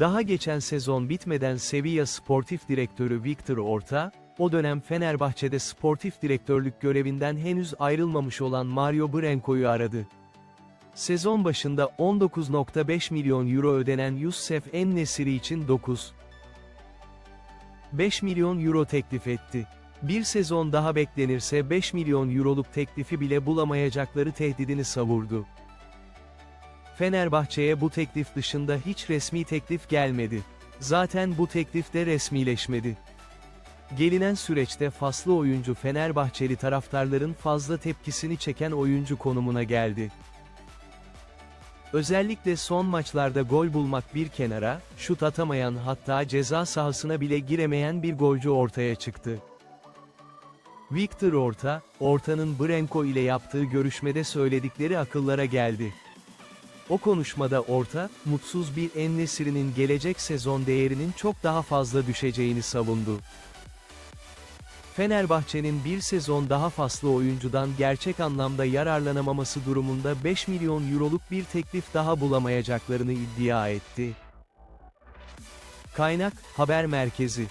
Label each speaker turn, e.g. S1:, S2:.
S1: Daha geçen sezon bitmeden Sevilla Sportif Direktörü Victor Orta, o dönem Fenerbahçe'de sportif direktörlük görevinden henüz ayrılmamış olan Mario Branco'yu aradı. Sezon başında 19.5 milyon euro ödenen Youssef En-Nesyri için 9. 5 milyon euro teklif etti. Bir sezon daha beklenirse 5 milyon euroluk teklifi bile bulamayacakları tehdidini savurdu. Fenerbahçe'ye bu teklif dışında hiç resmi teklif gelmedi. Zaten bu teklif de resmileşmedi. Gelinen süreçte faslı oyuncu Fenerbahçeli taraftarların fazla tepkisini çeken oyuncu konumuna geldi. Özellikle son maçlarda gol bulmak bir kenara, şut atamayan hatta ceza sahasına bile giremeyen bir golcü ortaya çıktı. Victor Orta, Orta'nın Branco ile yaptığı görüşmede söyledikleri akıllara geldi. O konuşmada Orta, mutsuz bir Ennesiri'nin gelecek sezon değerinin çok daha fazla düşeceğini savundu. Fenerbahçe'nin bir sezon daha fazla oyuncudan gerçek anlamda yararlanamaması durumunda 5 milyon euroluk bir teklif daha bulamayacaklarını iddia etti. Kaynak, Haber Merkezi